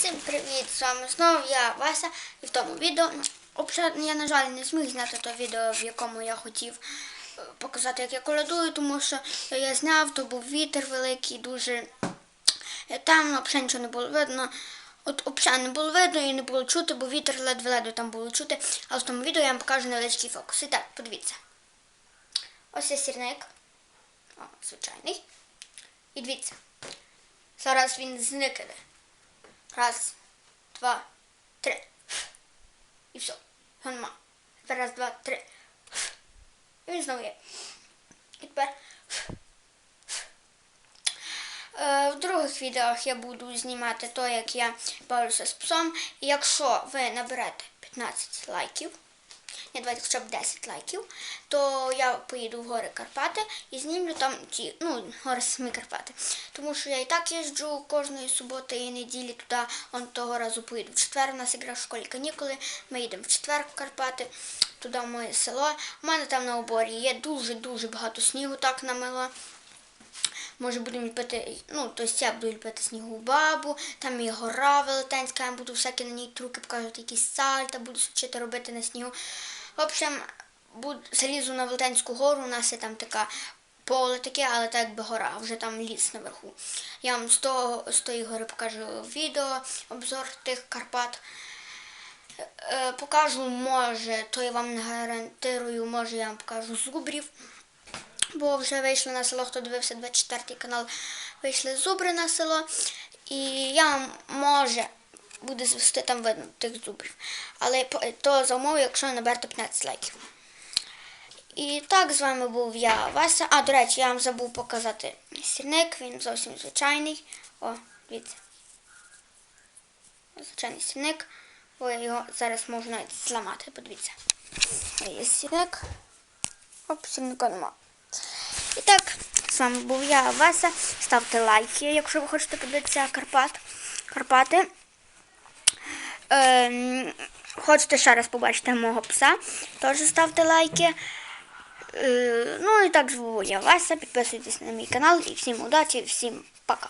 Всім привіт! З вами знову я Вася і в тому відео. Я, на жаль, не зміг зняти то відео, в якому я хотів е, показати, як я колядую, тому що я зняв, то був вітер великий, дуже е, темно, взагалі нічого не було видно. От взагалі не було видно і не було чути, бо вітер ледве-ледве там було чути. Але в тому відео я вам покажу невеличкий фокус. І так, подивіться. Ось є сірник. О, звичайний. І дивіться. Зараз він зникне. Раз, два, три. І все. Його нема. Тепер раз, два, три. І він знову є. І тепер. Е, В других відео я буду знімати то, як я борюся з псом. І якщо ви наберете 15 лайків, ні, давайте хоча б 10 лайків, то я поїду в гори Карпати і знімлю там ті, ну, гори самі Карпати. Тому що я і так їжджу кожної суботи і неділі туди, он того разу поїду. В четвер у нас якраз в школі канікули. Ми їдемо в четвер в Карпати, туди в моє село. У мене там на оборі є дуже-дуже багато снігу так намело. Може будемо ліпити, ну, тобто я буду ліпити снігову бабу, там є гора велетенська, я буду всякі на ній трюки показувати, якісь сальта, буду вчити робити на снігу. В общем, буду, залізу на Велетенську гору, у нас є там така поле таке, але так якби гора, вже там ліс наверху. Я вам з, того, з тої гори покажу відео, обзор тих Карпат. Е, покажу, може, то я вам не гарантирую, може я вам покажу зубрів. Бо вже вийшли на село, хто дивився 24 канал, вийшли зубри на село. І я вам, може буде звести там видно тих зубрів. Але то за умови, якщо наберете 15 лайків. І так, з вами був я, Вася. А, до речі, я вам забув показати сірник, він зовсім звичайний. О, дивіться. Звичайний сірник. Бо я його зараз можу навіть зламати, подивіться. Є сірник. Оп, сірника нема. І так, з вами був я, Вася. Ставте лайки, якщо ви хочете подивитися Карпат. Карпати. Ем, хочете ще раз побачити мого пса, теж ставте лайки. Е, ну і так зву я Вася. Підписуйтесь на мій канал і всім удачі, всім пока.